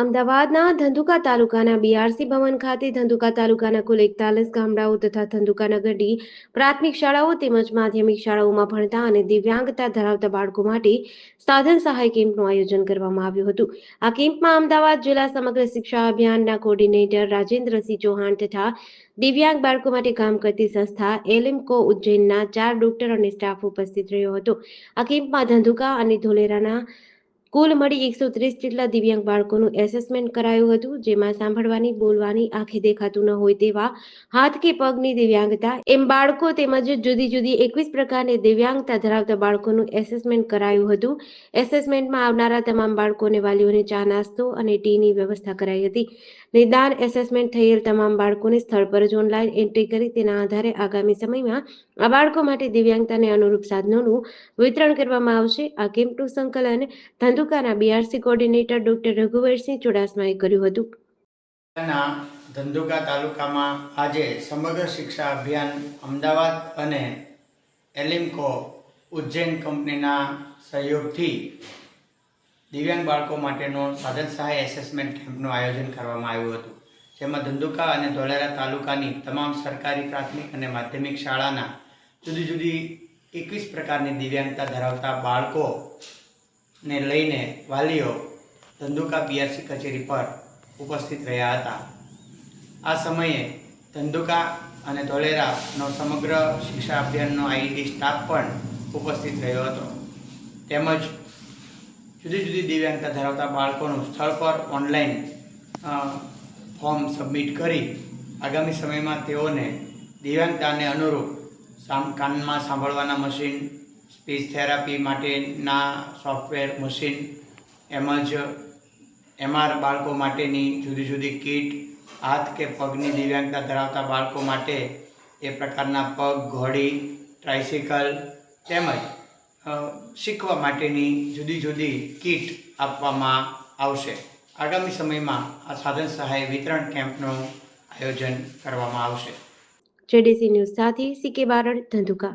અમદાવાદના ધંધુકા તાલુકાના બીઆરસી ભવન ખાતે ધંધુકા તાલુકાના કુલ એકતાલીસ ગામડાઓ તથા ધંધુકા નગરની પ્રાથમિક શાળાઓ તેમજ માધ્યમિક શાળાઓમાં ભણતા અને દિવ્યાંગતા ધરાવતા બાળકો માટે સાધન સહાય કેમ્પનું આયોજન કરવામાં આવ્યું હતું. આ કેમ્પમાં અમદાવાદ જિલ્લા સમગ્ર શિક્ષા અભિયાનના કોર્ડિનેટર રાજેન્દ્રસિંહ ચૌહાણ તથા દિવ્યાંગ બાળકો માટે કામ કરતી સંસ્થા એલિમકો ઉજ્જૈનના ચાર ડોક્ટર અને સ્ટાફ ઉપસ્થિત રહ્યો હતો. આ કેમ્પમાં ધંધુકા અને ધોલેરાના કુલ મળી એકસો ત્રીસ જેટલા દિવ્યાંગ બાળકોનું એસેસમેન્ટ કરાયું હતું, જેમાં સાંભળવાની, બોલવાની આંખે દેખાતું ન હોય તેવા હાથ કે પગની દિવ્યાંગતા એમ બાળકો તેમજ જુદી જુદી એકવીસ પ્રકારની દિવ્યાંગતા ધરાવતા બાળકોનું એસેસમેન્ટ કરાયું હતું. એસેસમેન્ટમાં આવનારા તમામ બાળકોને વાલીઓને ચા, નાસ્તો અને ટીની વ્યવસ્થા કરાઈ હતી. નિદાન એસેસમેન્ટ થયેલ તમામ બાળકોને સ્થળ પર જ ઓનલાઈન એન્ટ્રી કરી તેના આધારે આગામી સમયમાં આ બાળકો માટે દિવ્યાંગતાને અનુરૂપ સાધનોનું વિતરણ કરવામાં આવશે. આ કેમ્પનું સંકલન ધંધુકાના બીઆરસી કોર્ડિનેટર ડોક્ટર રઘુવરસિંહ ચુડાસમાએ કર્યું હતું. ધંધુકા તાલુકામાં આજે સમગ્ર શિક્ષા અભિયાન અમદાવાદ અને એલિમ્કો ઉજ્જૈન કંપનીના સહયોગથી દિવ્યાંગ બાળકો માટેનો સાધન સહાય એસેસમેન્ટ કેમ્પનું આયોજન કરવામાં આવ્યું હતું. જેમાં ધંધુકા અને ધોલેરા તાલુકાની તમામ સરકારી, પ્રાથમિક અને માધ્યમિક શાળાના જુદી જુદી એકવીસ પ્રકારની દિવ્યાંગતા ધરાવતા બાળકોને લઈને વાલીઓ ધંધુકા બીઆરસી કચેરી પર ઉપસ્થિત રહ્યા હતા. આ સમયે ધંધુકા અને ધોલેરાનો સમગ્ર શિક્ષા અભિયાનનો આઈડી સ્ટાફ પણ ઉપસ્થિત રહ્યો હતો. તેમજ જુદી જુદી દિવ્યાંગતા ધરાવતા બાળકોનું સ્થળ પર ઓનલાઈન ફોર્મ સબમિટ કરી આગામી સમયમાં તેઓને દિવ્યાંગતાને અનુરૂપ કાનમાં સાંભળવાના મશીન સ્પીચ થેરાપી માટેના સોફ્ટવેર મશીન, એમ જ એમઆર બાળકો માટેની જુદી જુદી કીટ, હાથ કે પગની દિવ્યાંગતા ધરાવતા બાળકો માટે એ પ્રકારના પગ, ઘોડી, ટ્રાઇસિકલ તેમજ શીખવા માટેની જુદી જુદી કીટ આપવામાં આવશે. આગામી સમયમાં આ સાધન સહાય વિતરણ કેમ્પનું આયોજન કરવામાં આવશે. જેડીસી ન્યૂઝ સાથે સીકે બારડ ધંધુકા.